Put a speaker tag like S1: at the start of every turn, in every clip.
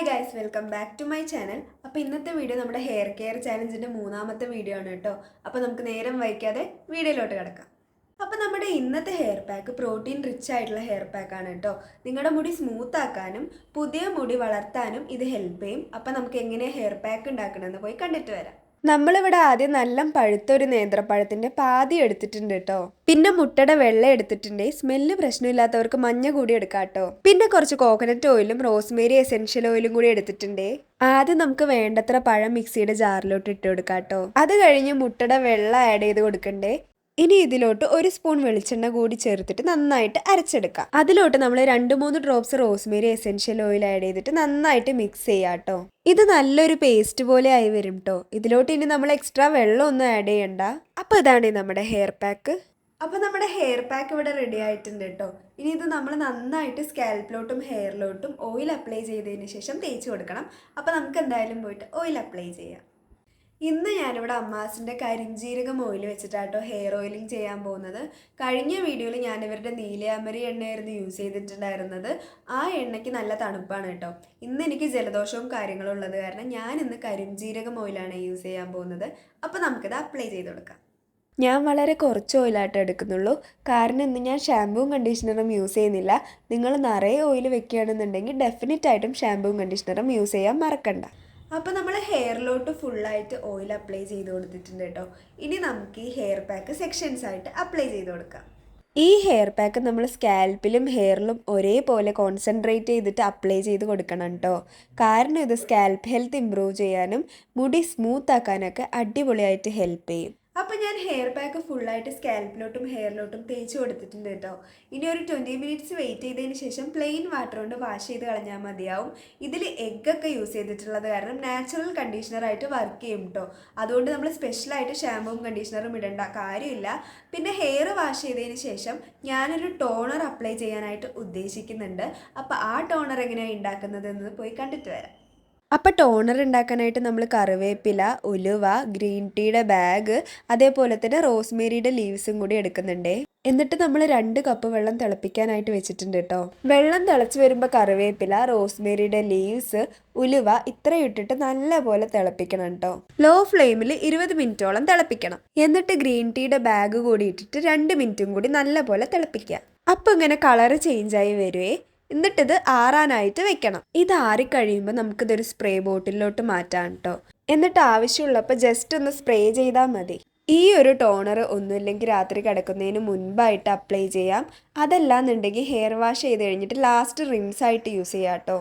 S1: Hi guys welcome back to my channel അപ്പോൾ ഇന്നത്തെ video നമ്മുടെ ഹെയർ കെയർ ചാലഞ്ചിന്റെ മൂന്നാമത്തെ വീഡിയോ ആണ് കേട്ടോ. അപ്പോൾ നമുക്ക് നേരം വൈകാതെ വീഡിയോയിലോട്ട് കിടക്കാം. അപ്പോൾ നമ്മുടെ ഇന്നത്തെ ഹെയർ പാക്ക് പ്രോട്ടീൻ റിച്ച് ആയിട്ടുള്ള ഹെയർ പാക്ക് ആണ് കേട്ടോ. നിങ്ങളുടെ മുടി സ്മൂത്ത് ആക്കാനും പുതിയ മുടി വളർത്താനും ഇത് ഹെൽപ്പ് ചെയ്യും. അപ്പോൾ നമുക്ക് എങ്ങനെയാണ് ഹെയർ പാക്ക് ഉണ്ടാക്കണമെന്ന് പോയി കണ്ടിട്ട് വരാം. നമ്മളിവിടെ ആദ്യം നല്ല പഴുത്തൊരു നേന്ത്രപ്പഴത്തിന്റെ പാതി എടുത്തിട്ടുണ്ട് കേട്ടോ പിന്നെ മുട്ടയുടെ വെള്ള എടുത്തിട്ടുണ്ട്. സ്മെല്ല് പ്രശ്നമില്ലാത്തവർക്ക് മഞ്ഞ കൂടി എടുക്കാം കേട്ടോ പിന്നെ കുറച്ച് കോക്കനട്ട് ഓയിലും റോസ്മേരി എസെൻഷ്യൽ ഓയിലും കൂടി എടുത്തിട്ടുണ്ട്. ആദ്യം നമുക്ക് വേണ്ടത്ര പഴം മിക്സിയുടെ ജാറിലോട്ട് ഇട്ട് കൊടുക്കാം കേട്ടോ അത് കഴിഞ്ഞ് മുട്ടയുടെ വെള്ള ആഡ് ചെയ്ത് കൊടുക്കണ്ടേ? ഇനി ഇതിലോട്ട് ഒരു സ്പൂൺ വെളിച്ചെണ്ണ കൂടി ചേർത്തിട്ട് നന്നായിട്ട് അരച്ചെടുക്കാം. അതിലോട്ട് നമ്മൾ രണ്ട് മൂന്ന് drops rosemary essential oil add ചെയ്തിട്ട് നന്നായിട്ട് മിക്സ് ചെയ്യാം കേട്ടോ ഇത് നല്ലൊരു പേസ്റ്റ് പോലെ ആയി വരും കേട്ടോ ഇതിലോട്ട് ഇനി നമ്മൾ എക്സ്ട്രാ വെള്ളം ഒന്നും ആഡ് ചെയ്യണ്ട. അപ്പോൾ ഇതാണ് നമ്മുടെ ഹെയർ പാക്ക് അപ്പോൾ നമ്മുടെ ഹെയർ പാക്ക് ഇവിടെ റെഡി ആയിട്ടുണ്ട് കേട്ടോ ഇനി ഇത് നമ്മൾ നന്നായിട്ട് സ്കാൽപ്പിലോട്ടും ഹെയറിലോട്ടും ഓയിൽ അപ്ലൈ ചെയ്തതിന് ശേഷം തേച്ച് കൊടുക്കണം. അപ്പോൾ നമുക്ക് എന്തായാലും പോയിട്ട് ഓയിൽ അപ്ലൈ ചെയ്യാം. ഇന്ന് ഞാനിവിടെ അമ്മാസിന്റെ കരിഞ്ജീരകം ഓയിൽ വെച്ചിട്ടാട്ടോ ഹെയർ ഓയിലിംഗ് ചെയ്യാൻ പോകുന്നത്. കഴിഞ്ഞ വീഡിയോയിൽ ഞാൻ ഇവരുടെ നീലയാമരി എണ്ണയായിരുന്നു യൂസ് ചെയ്തിട്ടുണ്ടായിരുന്നത്. ആ എണ്ണയ്ക്ക് നല്ല തണുപ്പാണ് കേട്ടോ. ഇന്ന് എനിക്ക് ജലദോഷവും കാര്യങ്ങളും ഉള്ളത് കാരണം ഞാൻ ഇന്ന് കരിഞ്ജീരകം ഓയിലാണ് യൂസ് ചെയ്യാൻ പോകുന്നത്. അപ്പോൾ നമുക്കിത് അപ്ലൈ ചെയ്ത് കൊടുക്കാം. ഞാൻ വളരെ കുറച്ച് ഓയിലായിട്ട് എടുക്കുന്നുള്ളൂ. കാരണം ഇന്ന് ഞാൻ ഷാമ്പൂവും കണ്ടീഷണറും യൂസ് ചെയ്യുന്നില്ല. നിങ്ങൾ നിറയെ ഓയിൽ വെക്കുകയാണെന്നുണ്ടെങ്കിൽ ഡെഫിനറ്റായിട്ടും ഷാമ്പൂവും കണ്ടീഷണറും യൂസ് ചെയ്യാൻ മറക്കണ്ട. അപ്പോൾ നമ്മൾ ഹെയറിലോട്ട് ഫുള്ളായിട്ട് ഓയിൽ അപ്ലൈ ചെയ്ത് കൊടുത്തിട്ടുണ്ട് കേട്ടോ ഇനി നമുക്ക് ഈ ഹെയർ പാക്ക് സെക്ഷൻസ് ആയിട്ട് അപ്ലൈ ചെയ്ത് കൊടുക്കാം. ഈ ഹെയർ പാക്ക് നമ്മൾ സ്കാൽപ്പിലും ഹെയറിലും ഒരേപോലെ കോൺസെൻട്രേറ്റ് ചെയ്തിട്ട് അപ്ലൈ ചെയ്ത് കൊടുക്കണം കേട്ടോ കാരണം ഇത് സ്കാൽപ്പ് ഹെൽത്ത് ഇമ്പ്രൂവ് ചെയ്യാനും മുടി സ്മൂത്ത് ആക്കാനൊക്കെ അടിപൊളിയായിട്ട് ഹെൽപ്പ് ചെയ്യും. ഞാൻ ഹെയർ പാക്ക് ഫുള്ളായിട്ട് സ്കാൽപ്പിലോട്ടും ഹെയറിലോട്ടും തേച്ച് കൊടുത്തിട്ടുണ്ട് കേട്ടോ. ഇനി ഒരു ട്വന്റി മിനിറ്റ്സ് വെയിറ്റ് ചെയ്തതിന് ശേഷം പ്ലെയിൻ വാട്ടർ കൊണ്ട് വാഷ് ചെയ്ത് കളഞ്ഞാൽ മതിയാവും. ഇതിൽ എഗ്ഗൊക്കെ യൂസ് ചെയ്തിട്ടുള്ളത് കാരണം നാച്ചുറൽ കണ്ടീഷണറായിട്ട് വർക്ക് ചെയ്യും കേട്ടോ അതുകൊണ്ട് നമ്മൾ സ്പെഷ്യലായിട്ട് ഷാമ്പുവും കണ്ടീഷണറും ഇടേണ്ട കാര്യമില്ല. പിന്നെ ഹെയർ വാഷ് ചെയ്തതിന് ശേഷം ഞാനൊരു ടോണർ അപ്ലൈ ചെയ്യാനായിട്ട് ഉദ്ദേശിക്കുന്നുണ്ട്. അപ്പോൾ ആ ടോണർ എങ്ങനെയാണ് ഉണ്ടാക്കുന്നത് എന്ന് പോയി കണ്ടിട്ട് വരാം. അപ്പോൾ ടോണർ ഉണ്ടാക്കാനായിട്ട് നമ്മൾ കറിവേപ്പില ഉലുവ ഗ്രീൻ ടീയുടെ ബാഗ് അതേപോലെ തന്നെ റോസ്മേരിയുടെ ലീവ്സും കൂടി എടുക്കുന്നുണ്ട്. എന്നിട്ട് നമ്മൾ രണ്ട് കപ്പ് വെള്ളം തിളപ്പിക്കാനായിട്ട് വെച്ചിട്ടുണ്ട് കേട്ടോ വെള്ളം തിളച്ച് വരുമ്പോൾ കറിവേപ്പില റോസ്മേരിയുടെ ലീവ്സ് ഉലുവ ഇത്ര ഇട്ടിട്ട് നല്ലപോലെ തിളപ്പിക്കണം കേട്ടോ ലോ ഫ്ലെയിമിൽ ഇരുപത് മിനിറ്റോളം തിളപ്പിക്കണം. എന്നിട്ട് ഗ്രീൻ ടീയുടെ ബാഗ് കൂടി ഇട്ടിട്ട് രണ്ട് മിനിറ്റും കൂടി നല്ലപോലെ തിളപ്പിക്കുക അപ്പോൾ ഇങ്ങനെ കളറ് ആയി വരുവേ. എന്നിട്ടിത് ആറാനായിട്ട് വെക്കണം. ഇത് ആറിക്കഴിയുമ്പോൾ നമുക്കിതൊരു സ്പ്രേ ബോട്ടിലോട്ട് മാറ്റാം കേട്ടോ എന്നിട്ട് ആവശ്യമുള്ളപ്പോൾ ജസ്റ്റ് ഒന്ന് സ്പ്രേ ചെയ്താൽ മതി. ഈ ഒരു ടോണർ ഒന്നുമില്ലെങ്കിൽ രാത്രി കിടക്കുന്നതിന് മുൻപായിട്ട് അപ്ലൈ ചെയ്യാം. അതല്ലാന്നുണ്ടെങ്കിൽ ഹെയർ വാഷ് ചെയ്ത് കഴിഞ്ഞിട്ട് ലാസ്റ്റ് റിംസ് ആയിട്ട് യൂസ് ചെയ്യാം കേട്ടോ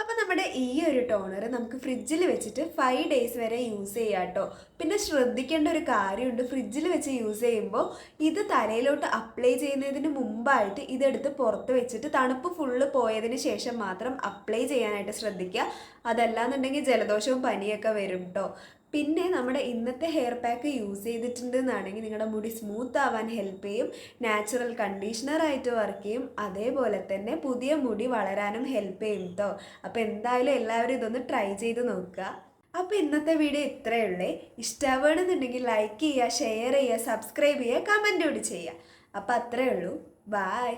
S1: അപ്പോൾ നമ്മുടെ ഈ ഒരു ടോണർ നമുക്ക് ഫ്രിഡ്ജിൽ വെച്ചിട്ട് ഫൈവ് ഡേയ്സ് വരെ യൂസ് ചെയ്യാം കേട്ടോ പിന്നെ ശ്രദ്ധിക്കേണ്ട ഒരു കാര്യമുണ്ട്. ഫ്രിഡ്ജിൽ വെച്ച് യൂസ് ചെയ്യുമ്പോൾ ഇത് തലയിലോട്ട് അപ്ലൈ ചെയ്യുന്നതിന് മുമ്പായിട്ട് ഇതെടുത്ത് പുറത്ത് വെച്ചിട്ട് തണുപ്പ് ഫുള്ള് പോയതിന് ശേഷം മാത്രം അപ്ലൈ ചെയ്യാനായിട്ട് ശ്രദ്ധിക്കുക. അതല്ലാന്നുണ്ടെങ്കിൽ ജലദോഷവും പനിയൊക്കെ വരും കേട്ടോ പിന്നെ നമ്മുടെ ഇന്നത്തെ ഹെയർ പാക്ക് യൂസ് ചെയ്തിട്ടുണ്ട് എന്നാണെങ്കിൽ നിങ്ങളുടെ മുടി സ്മൂത്ത് ആവാൻ ഹെൽപ്പ് ചെയ്യും നാച്ചുറൽ കണ്ടീഷണറായിട്ട് വർക്ക് ചെയ്യും അതേപോലെ തന്നെ പുതിയ മുടി വളരാനും ഹെൽപ്പ് ചെയ്യും കേട്ടോ അപ്പോൾ എന്തായാലും എല്ലാവരും ഇതൊന്ന് ട്രൈ ചെയ്ത് നോക്കുക. അപ്പോൾ ഇന്നത്തെ വീഡിയോ ഇത്രയേ ഉള്ളേ. ഇഷ്ടമാണെന്നുണ്ടെങ്കിൽ ലൈക്ക് ചെയ്യുക ഷെയർ ചെയ്യുക സബ്സ്ക്രൈബ് ചെയ്യുക കമന്റ് കൂടി ചെയ്യുക. അപ്പോൾ അത്രയേ ഉള്ളൂ. ബായ്